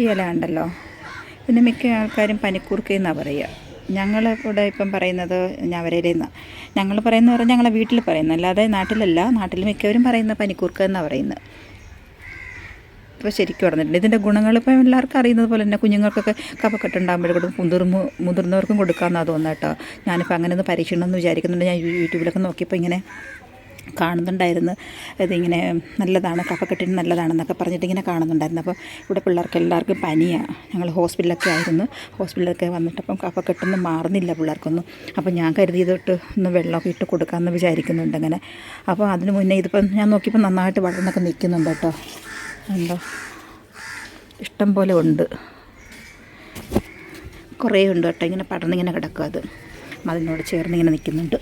ഈ ഇല ഉണ്ടല്ലോ പിന്നെ മിക്ക ആൾക്കാരും പനിക്കൂർക്ക എന്നാണ് പറയുക. ഞങ്ങൾ ഇവിടെ ഇപ്പം പറയുന്നത് ഞവരയിലെന്നാണ് ഞങ്ങൾ പറയുന്ന പറഞ്ഞാൽ ഞങ്ങളെ വീട്ടിൽ പറയുന്നത്. അല്ലാതെ നാട്ടിലല്ല. നാട്ടിൽ മിക്കവരും പറയുന്ന പനിക്കൂർക്ക എന്നാണ് പറയുന്നത്. ഇപ്പോൾ ശരിക്കും പറഞ്ഞിട്ടുണ്ട്. ഇതിന്റെ ഗുണങ്ങൾ ഇപ്പം എല്ലാവർക്കും അറിയുന്നത് പോലെ തന്നെ കുഞ്ഞുങ്ങൾക്കൊക്കെ കഫക്കെട്ടുണ്ടാകുമ്പോഴേക്കും മുതിർമ മുതിർന്നവർക്കും കൊടുക്കാമെന്നാണ് തോന്നുന്നത് കേട്ടോ. ഞാനിപ്പോൾ അങ്ങനെ ഒന്ന് പരീക്ഷണം എന്ന് വിചാരിക്കുന്നുണ്ട്. ഞാൻ യൂട്യൂബിലൊക്കെ നോക്കിയപ്പോൾ ഇങ്ങനെ കാണുന്നുണ്ടായിരുന്നു. ഇതിങ്ങനെ നല്ലതാണ് കഫക്കെട്ടിന് നല്ലതാണെന്നൊക്കെ പറഞ്ഞിട്ട് ഇങ്ങനെ കാണുന്നുണ്ടായിരുന്നു. അപ്പോൾ ഇവിടെ പിള്ളേർക്ക് എല്ലാവർക്കും പനിയാണ് ഞങ്ങൾ ഹോസ്പിറ്റലൊക്കെ ആയിരുന്നു. ഹോസ്പിറ്റലൊക്കെ വന്നിട്ടപ്പം കഫക്കെട്ടൊന്നും മാറുന്നില്ല പിള്ളേർക്കൊന്നും. അപ്പോൾ ഞാൻ കരുതി ഇതിട്ട് ഒന്ന് വെള്ളമൊക്കെ ഇട്ട് കൊടുക്കാമെന്ന് വിചാരിക്കുന്നുണ്ട് അങ്ങനെ. അപ്പോൾ അതിന് മുന്നേ ഇതിപ്പം ഞാൻ നോക്കിയപ്പോൾ നന്നായിട്ട് വളർന്നൊക്കെ നിൽക്കുന്നുണ്ട് കേട്ടോ. ഉണ്ടോ ഇഷ്ടം പോലെ ഉണ്ട്. കുറേ ഉണ്ട് കേട്ടോ. ഇങ്ങനെ പടർന്നിങ്ങനെ കിടക്കും അത്. അതിനോട് ചേർന്ന് ഇങ്ങനെ നിൽക്കുന്നുണ്ട്.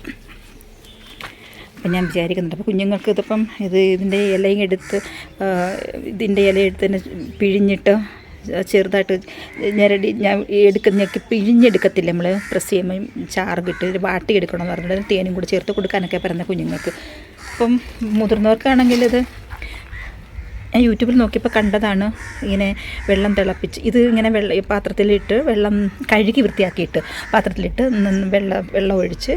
അപ്പം ഞാൻ വിചാരിക്കുന്നുണ്ട്. അപ്പോൾ കുഞ്ഞുങ്ങൾക്ക് ഇതിപ്പം ഇത് ഇതിന്റെ ഇലയും എടുത്ത് ഇതിന്റെ ഇല എടുത്ത് തന്നെ പിഴിഞ്ഞിട്ട് ചെറുതായിട്ട് ഞരടി ഞാൻ എടുക്കുന്നൊക്കെ പിഴിഞ്ഞെടുക്കത്തില്ല നമ്മൾ. പ്രസ് ചെയ്യുമ്പോൾ ചാർക്കിട്ട് വാട്ടി എടുക്കണം എന്ന് പറഞ്ഞിട്ട് തേനും കൂടി ചേർത്ത് കൊടുക്കാനൊക്കെ പറയുന്നത് കുഞ്ഞുങ്ങൾക്ക്. അപ്പം മുതിർന്നവർക്കാണെങ്കിൽ ഇത് ഞാൻ യൂട്യൂബിൽ നോക്കിയപ്പോൾ കണ്ടതാണ്. ഇങ്ങനെ വെള്ളം തിളപ്പിച്ച് ഇത് ഇങ്ങനെ വെള്ളം പാത്രത്തിലിട്ട് വെള്ളം കഴുകി വൃത്തിയാക്കിയിട്ട് പാത്രത്തിലിട്ട് വെള്ളം വെള്ളം ഒഴിച്ച്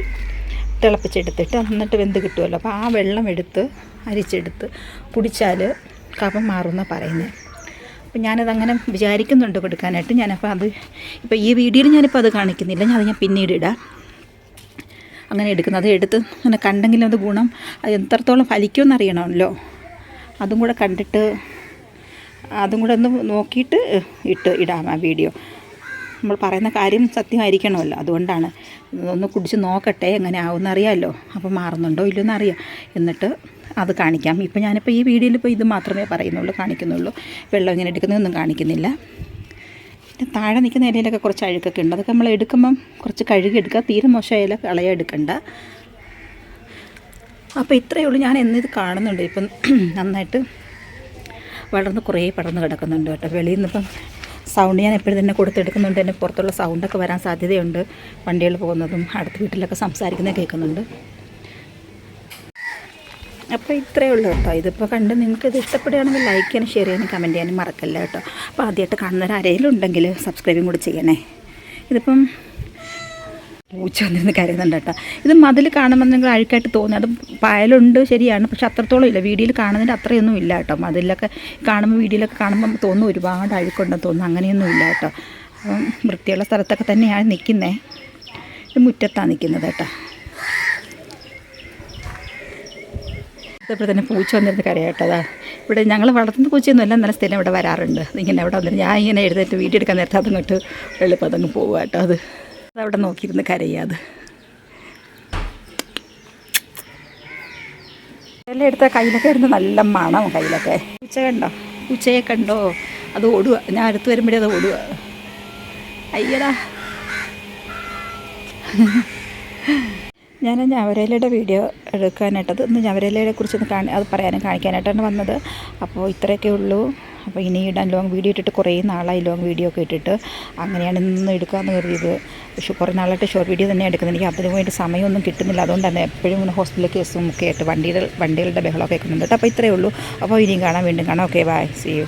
തിളപ്പിച്ചെടുത്തിട്ട് എന്നിട്ട് വെന്ത് കിട്ടുമല്ലോ. അപ്പോൾ ആ വെള്ളം എടുത്ത് അരിച്ചെടുത്ത് കുടിച്ചാൽ കഫം മാറുന്ന പറയുന്നത് അപ്പം ഞാനത് അങ്ങനെ വിചാരിക്കുന്നുണ്ട് കൊടുക്കാനായിട്ട്. ഞാനപ്പോൾ അത് ഇപ്പോൾ ഈ വീഡിയോയിൽ ഞാനിപ്പോൾ അത് കാണിക്കുന്നില്ല. ഞാൻ അത് ഞാൻ പിന്നീട് ഇടാം. അങ്ങനെ എടുക്കുന്നത്. അത് എടുത്ത് അങ്ങനെ കണ്ടെങ്കിലും അത് ഗുണം. അത് എത്രത്തോളം ഫലിക്കുമെന്ന് അറിയണമല്ലോ. അതും കൂടെ കണ്ടിട്ട് അതും കൂടെ ഒന്ന് നോക്കിയിട്ട് ഇട്ട് ഇടാം ആ വീഡിയോ. നമ്മൾ പറയുന്ന കാര്യം സത്യമായിരിക്കണമല്ലോ. അതുകൊണ്ടാണ് ഒന്ന് കുടിച്ച് നോക്കട്ടെ എങ്ങനെ ആവുമെന്ന് അറിയാമല്ലോ അപ്പോൾ മാറുന്നുണ്ടോ ഇല്ലയോ എന്നറിയാം. എന്നിട്ട് അത് കാണിക്കാം. ഇപ്പോൾ ഞാനിപ്പോൾ ഈ വീഡിയോയിൽ ഇപ്പോൾ ഇത് മാത്രമേ പറയുന്നുള്ളൂ കാണിക്കുന്നുള്ളൂ. വെള്ളം ഇങ്ങനെ എടുക്കുന്നതൊന്നും കാണിക്കുന്നില്ല. പിന്നെ താഴെ നിൽക്കുന്ന ഇലയിലൊക്കെ കുറച്ച് അഴുക്കൊക്കെ ഉണ്ട്. അതൊക്കെ നമ്മൾ എടുക്കുമ്പം കുറച്ച് കഴുകി എടുക്കുക. തീരെ മോശം ഇല കളയാ എടുക്കണ്ട. അപ്പോൾ ഇത്രയേ ഉള്ളൂ. ഞാൻ എന്നിത് കാണുന്നുണ്ട്. ഇപ്പം നന്നായിട്ട് വളർന്ന് കുറേ പടർന്ന് കിടക്കുന്നുണ്ട് കേട്ടോ. വെളിയിൽ നിന്നിപ്പം സൗണ്ട് ഞാൻ എപ്പോഴും തന്നെ കൊടുത്തെടുക്കുന്നുണ്ട്. എന്റെ പുറത്തുള്ള സൗണ്ടൊക്കെ വരാൻ സാധ്യതയുണ്ട്. വണ്ടികൾ പോകുന്നതും അടുത്ത വീട്ടിലൊക്കെ സംസാരിക്കുന്നത് കേൾക്കുന്നുണ്ട്. അപ്പോൾ ഇത്രയേ ഉള്ളൂ കേട്ടോ. ഇതിപ്പോൾ കണ്ട് നിങ്ങൾക്ക് ഇത് ഇഷ്ടപ്പെടുകയാണെങ്കിൽ ലൈക്ക് ചെയ്യാനും ഷെയർ ചെയ്യാനും കമന്റ് ചെയ്യാനും മറക്കല്ല കേട്ടോ. അപ്പോൾ ആദ്യമായിട്ട് കാണുന്നവർ ആരെങ്കിലും ഉണ്ടെങ്കിൽ സബ്സ്ക്രൈബും കൂടി ചെയ്യണേ. ഇതിപ്പം പൂച്ച വന്നിരുന്ന് കരുതുന്നുണ്ട് കേട്ടോ. ഇത് മതിൽ കാണുമ്പോൾ നിങ്ങൾ അഴുക്കായിട്ട് തോന്നി. അത് പായലുണ്ട് ശരിയാണ്. പക്ഷെ അത്രത്തോളം ഇല്ല. വീഡിയോയിൽ കാണുന്നതിന്റെ അത്രയൊന്നും ഇല്ല കേട്ടോ. മതിലൊക്കെ കാണുമ്പോൾ വീഡിയോയിലൊക്കെ കാണുമ്പോൾ തോന്നും ഒരുപാട് അഴുക്കുണ്ടെന്ന് തോന്നുന്നു. അങ്ങനെയൊന്നും ഇല്ല കേട്ടോ. അപ്പം വൃത്തിയുള്ള സ്ഥലത്തൊക്കെ തന്നെയാണ് നിൽക്കുന്നേ. ഇത് മുറ്റത്താണ് നിൽക്കുന്നത് കേട്ടോ. ഇതേപോലെ തന്നെ പൂച്ച വന്നിരുന്ന് കരയാട്ടതാ ഇവിടെ ഞങ്ങൾ വളർത്തുന്ന പൂച്ചയൊന്നുമല്ല നല്ല സ്ഥലം ഇവിടെ വരാറുണ്ട്. ഇങ്ങനെ ഇവിടെ വന്നിട്ട് ഞാൻ ഇങ്ങനെ എഴുന്നേറ്റ് വീട്ടിൽ എടുക്കാൻ നേരത്തെ അതങ്ങോട്ട് എളുപ്പം അതങ്ങ് പോകുക കേട്ടോ. അത് അതവിടെ നോക്കിയിരുന്ന് കരയാത് എല്ലാം എടുത്ത കയ്യിലൊക്കെ ഇരുന്ന് നല്ല മണം കയ്യിലൊക്കെ. ഉച്ച കണ്ടോ? ഉച്ചയെ കണ്ടോ? അത് ഓടുക ഞാൻ അടുത്ത് വരുമ്പോഴേ അത് ഓടുക അയ്യടാ. ഞാൻ ഞവരേലയുടെ വീഡിയോ എടുക്കാനായിട്ടത്. ഒന്ന് ഞവരേലയെ കുറിച്ചൊന്ന് കാണി അത് പറയാനും കാണിക്കാനായിട്ടാണ് വന്നത്. അപ്പോൾ ഇത്രയൊക്കെ ഉള്ളൂ. അപ്പോൾ ഇനി ഇടാൻ ലോങ് വീഡിയോ ഇട്ടിട്ട് കുറേ നാളായി ലോങ് വീഡിയോ ഒക്കെ ഇട്ടിട്ട്. അങ്ങനെയാണ് ഇന്ന് എടുക്കാമെന്ന് കരുതിയത്. പക്ഷേ കുറേ നാളായിട്ട് ഷോർട്ട് വീഡിയോ തന്നെ എടുക്കുന്നത്. എനിക്ക് അതിന് വേണ്ടി സമയമൊന്നും കിട്ടുന്നില്ല. അതുകൊണ്ടാണ് എപ്പോഴും ഇങ്ങനെ ഹോസ്പിറ്റൽ കേസും ഒക്കെ ആയിട്ട് വണ്ടിയുടെ വണ്ടികളുടെ ബഹളമൊക്കെ കേൾക്കുന്നുണ്ട് അപ്പോൾ ഇത്രയേ ഉള്ളൂ. അപ്പോൾ ഇനിയും കാണാം. വീണ്ടും കാണാം. Okay bye C U